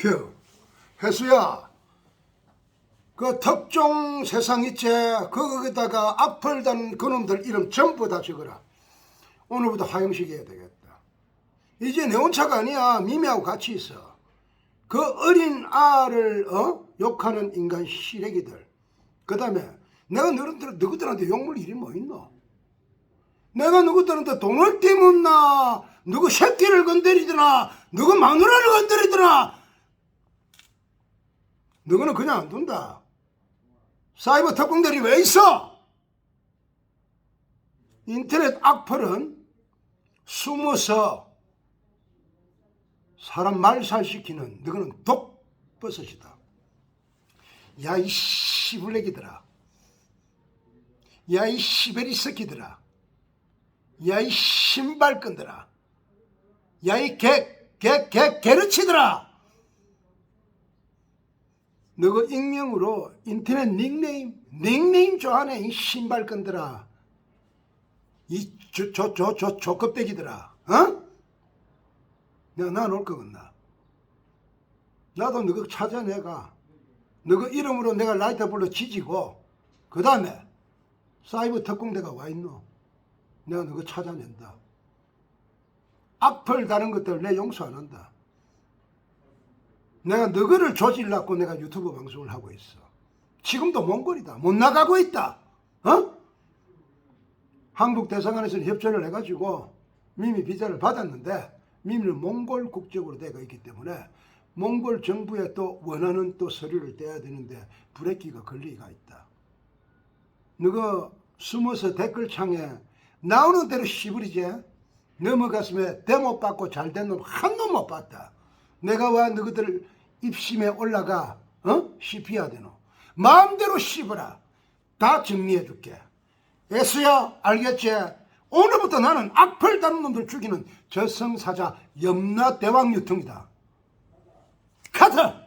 큐. 혜수야. 그 특종 세상 있지? 거기다가 악플 단 그놈들 이름 전부 다 적어라. 오늘부터 화형식 해야 되겠다. 이제 내 온차가 아니야. 미미하고 같이 있어. 그 어린 아를 어? 욕하는 인간 시래기들. 그 다음에 내가 너희들, 너희들한테 욕물 일이 뭐 있노? 내가 누구들한테 돈을 띠묻나? 누구 새끼를 건드리더나? 누구 마누라를 건드리더나? 너희는 그냥 안 둔다. 사이버 특공들이 왜 있어? 인터넷 악플은 숨어서 사람 말살시키는 너희는 독버섯이다. 야 이 시블레기들아. 야 이 시베리 새끼들아. 야 이 신발끈들아. 야 이 개, 개, 개, 개르치들아. 너그 익명으로 인터넷 닉네임, 닉네임 좋아하네, 이 신발끈들아. 이, 저, 저, 저, 저, 조급대기들아. 어? 내가 나올 거겠나? 나도 너그 찾아내가. 너그 이름으로 내가 라이터 불러 지지고, 그 다음에 사이버 특공대가 와 있노. 내가 너그 찾아낸다. 악플 다른 것들 내 용서 안 한다. 내가 너거를 조질라고 내가 유튜브 방송을 하고 있어. 지금도 몽골이다. 못 나가고 있다. 어? 한국 대사관에서 협조를 해가지고 미미 비자를 받았는데 미미는 몽골 국적으로 되어 있기 때문에 몽골 정부에 또 원하는 또 서류를 떼야 되는데 브레이크가 걸리가 있다. 너가 숨어서 댓글창에 나오는 대로 시부리지 넘어갔으면 대못 받고 잘된 놈 한 놈 못 봤다. 내가 와 너희들 입심에 올라가 어? 씹혀야 되노. 마음대로 씹어라. 다 정리해 줄게. 애수야 알겠지? 오늘부터 나는 악플 다는 놈들 죽이는 저승사자 염라 대왕 유통이다. 카트!